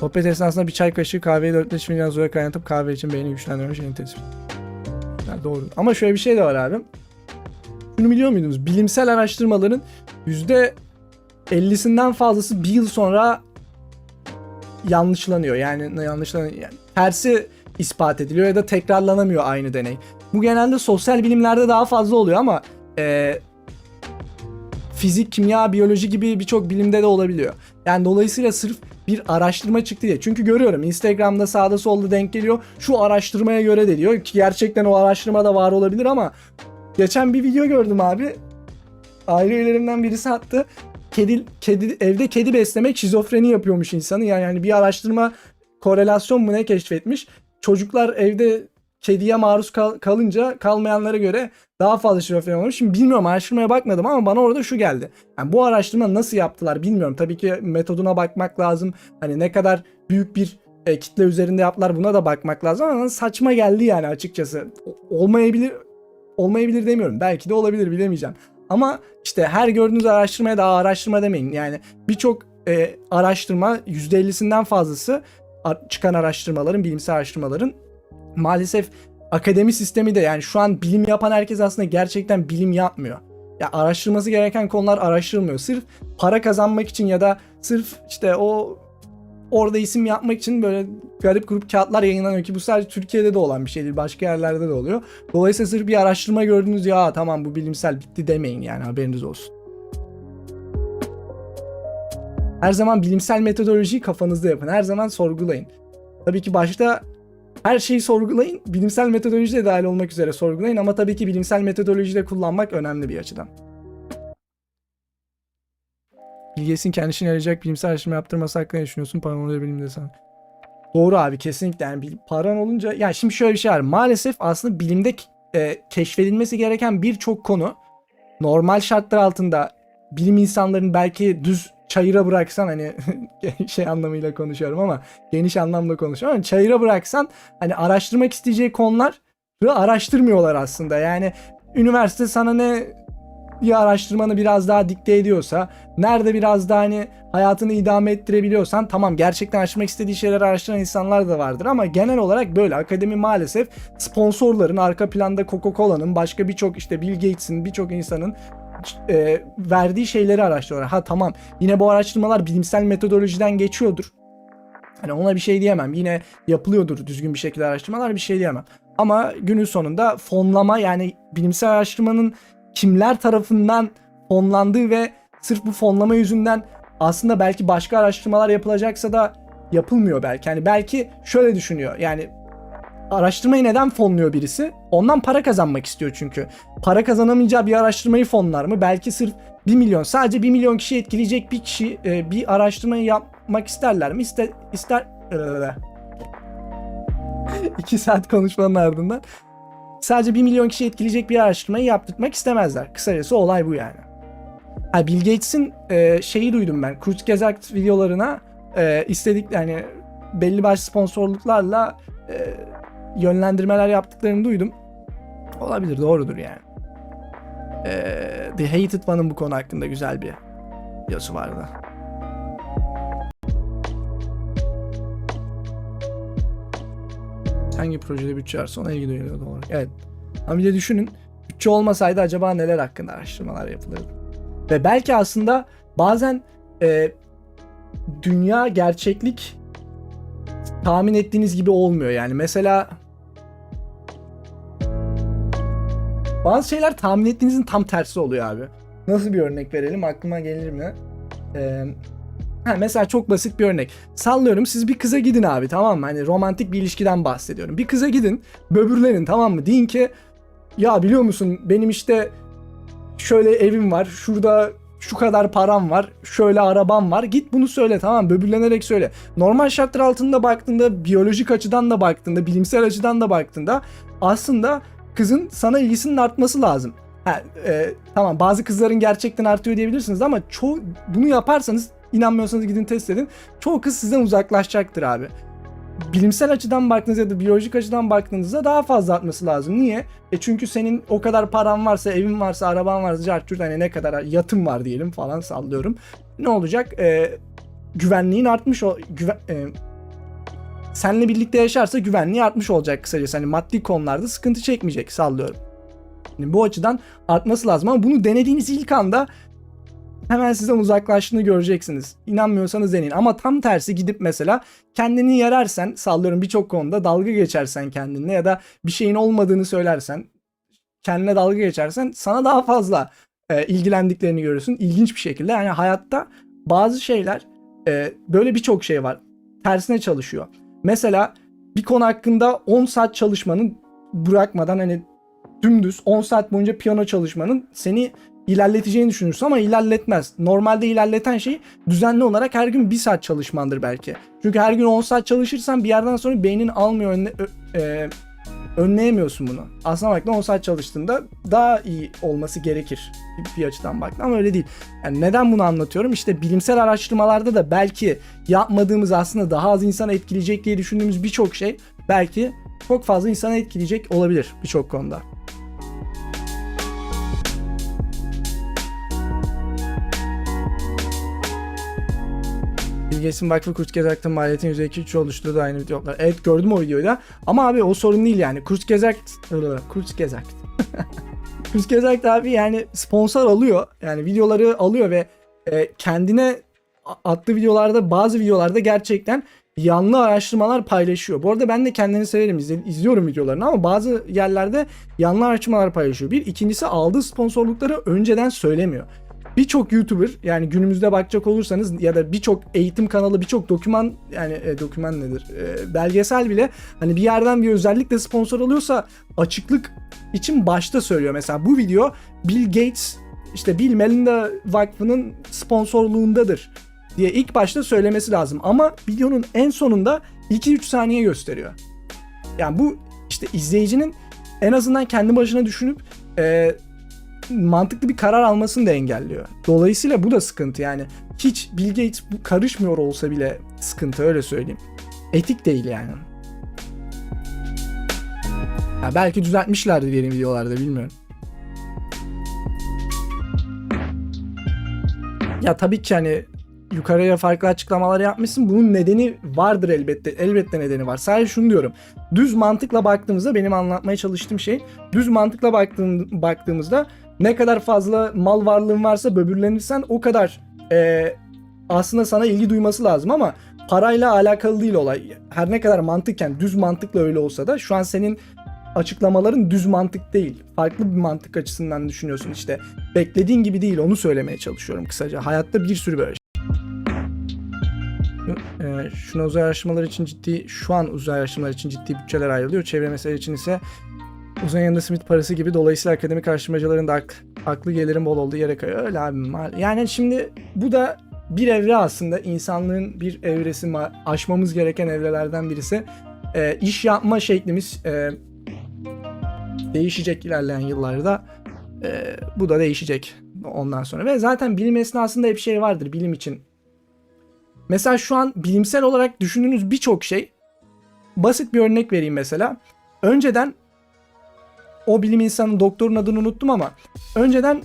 Sohbet esnasında bir çay kaşığı kahveyi 4-5 milyon sonra kaynatıp kahve için beyni güçlendirmiş en tespit. Yani doğru. Ama şöyle bir şey de var abi. Şunu biliyor muydunuz? Bilimsel araştırmaların %50'sinden fazlası bir yıl sonra yanlışlanıyor. Yani yanlışlanıyor. Yani tersi ispat ediliyor ya da tekrarlanamıyor aynı deney. Bu genelde sosyal bilimlerde daha fazla oluyor ama e, fizik, kimya, biyoloji gibi birçok bilimde de olabiliyor. Yani dolayısıyla sırf bir araştırma çıktı diye. Çünkü görüyorum Instagram'da sağda solda denk geliyor. Şu araştırmaya göre de diyor ki gerçekten o araştırmada var olabilir ama geçen bir video gördüm abi. Aile üyelerimden birisi attı. Kedi, kedi evde kedi beslemek şizofreni yapıyormuş insanı. Yani, yani bir araştırma korelasyon mu ne keşfetmiş. Çocuklar evde kediye maruz kal- kalınca kalmayanlara göre daha fazla şizofreni olmuş. Şimdi bilmiyorum araştırmaya bakmadım ama bana orada şu geldi. Yani bu araştırma nasıl yaptılar bilmiyorum. Tabii ki metoduna bakmak lazım. Hani ne kadar büyük bir e, kitle üzerinde yaptılar buna da bakmak lazım ama saçma geldi yani açıkçası. Olmayabilir olmayabilir demiyorum. Belki de olabilir bilemeyeceğim. Ama işte her gördüğünüz araştırmaya daha araştırma demeyin. Yani birçok e, araştırma %50'sinden fazlası çıkan araştırmaların, bilimsel araştırmaların maalesef akademi sistemi de yani şu an bilim yapan herkes aslında gerçekten bilim yapmıyor. Ya araştırması gereken konular araştırılmıyor. Sırf para kazanmak için ya da sırf işte o orada isim yapmak için böyle garip grup kağıtlar yayınlanıyor ki bu sadece Türkiye'de de olan bir şey değil. Başka yerlerde de oluyor. Dolayısıyla sırf bir araştırma gördünüz ya tamam bu bilimsel bitti demeyin yani haberiniz olsun. Her zaman bilimsel metodolojiyi kafanızda yapın. Her zaman sorgulayın. Tabii ki başta her şeyi sorgulayın. Bilimsel metodoloji de dahil olmak üzere sorgulayın ama tabii ki bilimsel metodoloji de kullanmak önemli bir açıdan. Bilgesin kendisine yarayacak bilimsel araştırma yaptırması hakkında düşünüyorsun? Paranormal bilimde sen. Doğru abi kesinlikle yani paran olunca yani şimdi şöyle bir şey var. Maalesef aslında bilimde e, keşfedilmesi gereken birçok konu normal şartlar altında bilim insanlarının belki düz çayıra bıraksan hani şey anlamıyla konuşuyorum ama geniş anlamda konuşuyorum ama çayıra bıraksan hani araştırmak isteyeceği konuları araştırmıyorlar aslında. Yani üniversite sana ne bir araştırmanı biraz daha dikte ediyorsa, nerede biraz daha hani hayatını idame ettirebiliyorsan tamam gerçekten araştırmak istediği şeyleri araştıran insanlar da vardır ama genel olarak böyle akademi maalesef sponsorların arka planda Coca-Cola'nın başka birçok işte Bill Gates'in birçok insanın e, verdiği şeyleri araştırıyorlar. Ha tamam yine bu araştırmalar bilimsel metodolojiden geçiyordur. Hani ona bir şey diyemem. Yine yapılıyordur düzgün bir şekilde araştırmalar bir şey diyemem. Ama günün sonunda fonlama yani bilimsel araştırmanın kimler tarafından fonlandığı ve sırf bu fonlama yüzünden aslında belki başka araştırmalar yapılacaksa da yapılmıyor belki. Yani belki şöyle düşünüyor. Yani araştırmayı neden fonluyor birisi? Ondan para kazanmak istiyor çünkü. Para kazanamayacağı bir araştırmayı fonlar mı? Belki sırf 1 milyon, sadece 1 milyon kişi etkileyecek bir kişi e, bir araştırmayı yapmak isterler mi? İster, ister... 2 saat konuşmanın ardından sadece 1 milyon kişi etkileyecek bir araştırmayı yaptırmak istemezler. Kısacası olay bu yani. Ha, Bill Gates'in e, şeyi duydum ben. Kurzgesagt videolarına e, istedik yani belli başlı sponsorluklarla e, yönlendirmeler yaptıklarını duydum. Olabilir doğrudur yani. E, The Hated One'ın bu konu hakkında güzel bir videosu vardı. Hangi projede bütçe varsa ona ilgi duyuyordu olarak. Evet. Ama bir de düşünün bütçe olmasaydı acaba neler hakkında araştırmalar yapılırdı. Ve belki aslında bazen e, dünya gerçeklik tahmin ettiğiniz gibi olmuyor yani. Mesela bazı şeyler tahmin ettiğinizin tam tersi oluyor abi. Nasıl bir örnek verelim aklıma gelir mi? Ee, mesela çok basit bir örnek. Sallıyorum siz bir kıza gidin abi tamam mı? Hani romantik bir ilişkiden bahsediyorum. Bir kıza gidin böbürlenin tamam mı? Deyin ki ya biliyor musun benim işte şöyle evim var. Şurada şu kadar param var. Şöyle arabam var. Git bunu söyle tamam böbürlenerek söyle. Normal şartlar altında baktığında biyolojik açıdan da baktığında bilimsel açıdan da baktığında aslında kızın sana ilgisinin artması lazım. Ha, e, tamam bazı kızların gerçekten artıyor diyebilirsiniz ama çoğu bunu yaparsanız inanmıyorsanız gidin test edin. Çoğu kız sizden uzaklaşacaktır abi. Bilimsel açıdan baktığınızda ya da biyolojik açıdan baktığınızda daha fazla artması lazım. Niye? E çünkü senin o kadar paran varsa, evin varsa, araban varsa, cartçurt hani ne kadar yatın var diyelim falan sallıyorum. Ne olacak? E, güvenliğin artmış o güven, e, seninle birlikte yaşarsa güvenliği artmış olacak kısacası. Hani maddi konularda sıkıntı çekmeyecek sallıyorum. Yani bu açıdan artması lazım ama bunu denediğiniz ilk anda hemen sizden uzaklaştığını göreceksiniz. İnanmıyorsanız deneyin. Ama tam tersi gidip mesela kendini yerersen sallıyorum birçok konuda dalga geçersen kendinle ya da bir şeyin olmadığını söylersen kendine dalga geçersen sana daha fazla e, ilgilendiklerini görüyorsun. İlginç bir şekilde yani hayatta bazı şeyler e, böyle birçok şey var. Tersine çalışıyor. Mesela bir konu hakkında 10 saat çalışmanın bırakmadan hani dümdüz 10 saat boyunca piyano çalışmanın seni ilerleteceğini düşünürsün ama ilerletmez. Normalde ilerleten şey düzenli olarak her gün 1 saat çalışmandır belki. Çünkü her gün 10 saat çalışırsan bir yerden sonra beynin almıyor önle, ö- e, önleyemiyorsun bunu. Aslına baktığında 10 saat çalıştığında daha iyi olması gerekir bir, açıdan baktığında ama öyle değil. Yani neden bunu anlatıyorum? İşte bilimsel araştırmalarda da belki yapmadığımız aslında daha az insana etkileyecek diye düşündüğümüz birçok şey belki çok fazla insana etkileyecek olabilir birçok konuda. Bilgesin Vakfı Kurt Gezek'te maliyetin %2-3 oluşturduğu aynı videolar. Evet gördüm o videoyu da. Ama abi o sorun değil yani. Kurt Gezek... Kurt Gezek. Kurt Gezek de abi yani sponsor alıyor. Yani videoları alıyor ve e, kendine attığı videolarda bazı videolarda gerçekten yanlı araştırmalar paylaşıyor. Bu arada ben de kendini severim izliyorum videolarını ama bazı yerlerde yanlı araştırmalar paylaşıyor. Bir ikincisi aldığı sponsorlukları önceden söylemiyor birçok YouTuber yani günümüzde bakacak olursanız ya da birçok eğitim kanalı birçok doküman yani e, doküman nedir E, belgesel bile hani bir yerden bir özellikle sponsor alıyorsa açıklık için başta söylüyor. Mesela bu video Bill Gates işte Bill Melinda Vakfı'nın sponsorluğundadır diye ilk başta söylemesi lazım ama videonun en sonunda 2-3 saniye gösteriyor. Yani bu işte izleyicinin en azından kendi başına düşünüp e, mantıklı bir karar almasını da engelliyor. Dolayısıyla bu da sıkıntı yani. Hiç Bill Gates karışmıyor olsa bile sıkıntı öyle söyleyeyim. Etik değil yani. Ya belki düzeltmişlerdi diyelim videolarda bilmiyorum. Ya tabii ki hani yukarıya farklı açıklamalar yapmışsın. Bunun nedeni vardır elbette. Elbette nedeni var. Sadece şunu diyorum. Düz mantıkla baktığımızda benim anlatmaya çalıştığım şey düz mantıkla baktığım, baktığımızda ne kadar fazla mal varlığın varsa böbürlenirsen o kadar e, aslında sana ilgi duyması lazım ama parayla alakalı değil olay. Her ne kadar mantıken düz mantıkla öyle olsa da şu an senin açıklamaların düz mantık değil. Farklı bir mantık açısından düşünüyorsun işte. Beklediğin gibi değil onu söylemeye çalışıyorum kısaca. Hayatta bir sürü böyle e, şuna uzay araştırmaları için ciddi şu an uzay araştırmaları için ciddi bütçeler ayrılıyor. Çevre mesele için ise uzay yanında simit parası gibi dolayısıyla akademik araştırmacıların da ak- aklı gelirin bol olduğu yere kayıyor. Öyle abi. Yani şimdi bu da bir evre aslında insanlığın bir evresi ma- aşmamız gereken evrelerden birisi. E, iş yapma şeklimiz e, değişecek ilerleyen yıllarda. E, bu da değişecek ondan sonra. Ve zaten bilim esnasında hep şey vardır bilim için Mesela şu an bilimsel olarak düşündüğünüz birçok şey basit bir örnek vereyim mesela. Önceden o bilim insanı doktorun adını unuttum ama önceden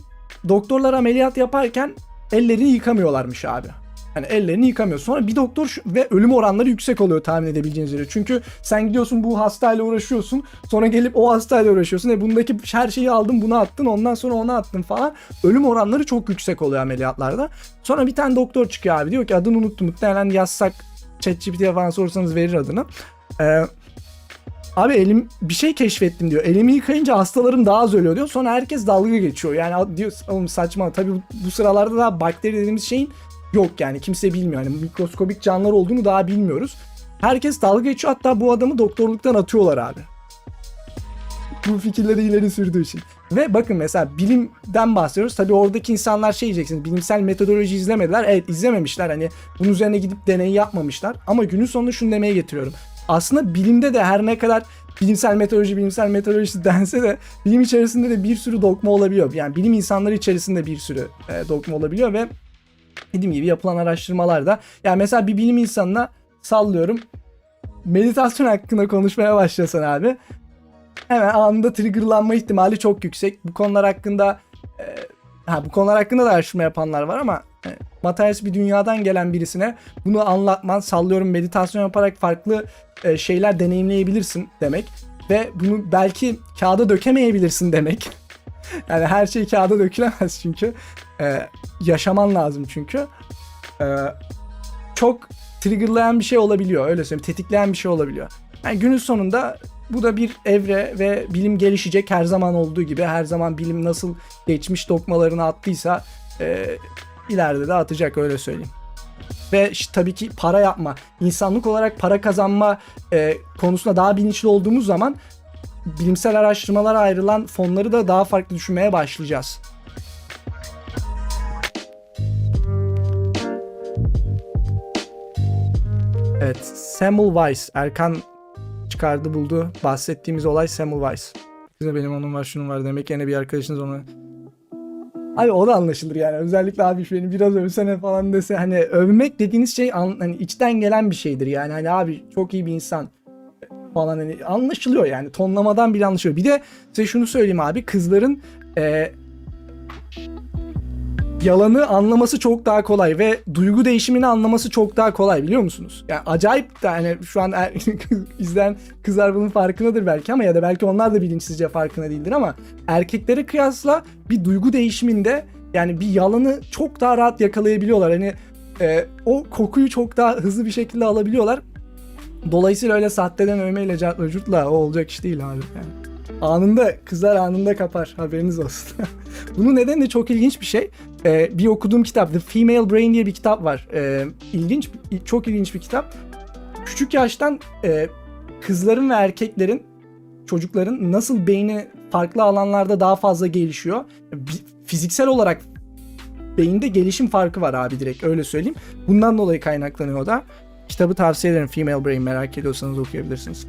doktorlar ameliyat yaparken ellerini yıkamıyorlarmış abi. Hani ellerini yıkamıyor. Sonra bir doktor ve ölüm oranları yüksek oluyor tahmin edebileceğiniz üzere. Çünkü sen gidiyorsun bu hastayla uğraşıyorsun. Sonra gelip o hastayla uğraşıyorsun. E bundaki her şeyi aldın bunu attın ondan sonra onu attın falan. Ölüm oranları çok yüksek oluyor ameliyatlarda. Sonra bir tane doktor çıkıyor abi. Diyor ki adını unuttum. Muhtemelen yazsak ChatGPT'ye falan sorsanız verir adını. Ee, Abi elim bir şey keşfettim diyor. Elimi yıkayınca hastalarım daha az ölüyor diyor. Sonra herkes dalga geçiyor. Yani diyor oğlum saçma. Tabii bu, bu sıralarda daha bakteri dediğimiz şeyin yok yani. Kimse bilmiyor. Yani mikroskobik canlılar olduğunu daha bilmiyoruz. Herkes dalga geçiyor. Hatta bu adamı doktorluktan atıyorlar abi. Bu fikirleri ileri sürdüğü için. Ve bakın mesela bilimden bahsediyoruz. Tabii oradaki insanlar şey diyeceksiniz. Bilimsel metodoloji izlemediler. Evet izlememişler. Hani bunun üzerine gidip deney yapmamışlar. Ama günün sonunda şunu demeye getiriyorum. Aslında bilimde de her ne kadar bilimsel metodoloji, bilimsel metodoloji dense de bilim içerisinde de bir sürü dogma olabiliyor. Yani bilim insanları içerisinde bir sürü e, dogma olabiliyor ve dediğim gibi yapılan araştırmalarda yani mesela bir bilim insanına sallıyorum meditasyon hakkında konuşmaya başlasan abi hemen anında triggerlanma ihtimali çok yüksek. Bu konular hakkında e, ha bu konular hakkında da araştırma yapanlar var ama materyalist bir dünyadan gelen birisine bunu anlatman, sallıyorum meditasyon yaparak farklı e, şeyler deneyimleyebilirsin demek. Ve bunu belki kağıda dökemeyebilirsin demek. yani her şey kağıda dökülemez çünkü. E, yaşaman lazım çünkü. E, çok triggerlayan bir şey olabiliyor öyle söyleyeyim. Tetikleyen bir şey olabiliyor. Yani günün sonunda bu da bir evre ve bilim gelişecek her zaman olduğu gibi. Her zaman bilim nasıl geçmiş dokmalarını attıysa e, ileride de atacak öyle söyleyeyim. Ve işte tabii ki para yapma, insanlık olarak para kazanma e, konusunda daha bilinçli olduğumuz zaman bilimsel araştırmalara ayrılan fonları da daha farklı düşünmeye başlayacağız. Evet, Semmelweis. Erkan çıkardı buldu. Bahsettiğimiz olay Semmelweis. Size benim onun var şunun var demek yine bir arkadaşınız onu Abi o da anlaşılır yani. Özellikle abi beni biraz övsene falan dese hani övmek dediğiniz şey an, hani içten gelen bir şeydir yani. Hani abi çok iyi bir insan falan hani anlaşılıyor yani. Tonlamadan bile anlaşılıyor. Bir de size şunu söyleyeyim abi. Kızların e, yalanı anlaması çok daha kolay ve duygu değişimini anlaması çok daha kolay biliyor musunuz? Yani acayip de hani şu an er, izleyen kızlar bunun farkındadır belki ama ya da belki onlar da bilinçsizce farkında değildir ama erkeklere kıyasla bir duygu değişiminde yani bir yalanı çok daha rahat yakalayabiliyorlar. Hani e, o kokuyu çok daha hızlı bir şekilde alabiliyorlar. Dolayısıyla öyle sahteden övmeyle cartla o olacak iş değil abi. Yani. Anında kızlar anında kapar haberiniz olsun. Bunun nedeni de çok ilginç bir şey. Ee, bir okuduğum kitap The Female Brain diye bir kitap var. Ee, ilginç, çok ilginç bir kitap. Küçük yaştan e, kızların ve erkeklerin, çocukların nasıl beyni farklı alanlarda daha fazla gelişiyor. Fiziksel olarak beyinde gelişim farkı var abi direkt öyle söyleyeyim. Bundan dolayı kaynaklanıyor da. Kitabı tavsiye ederim. Female Brain merak ediyorsanız okuyabilirsiniz.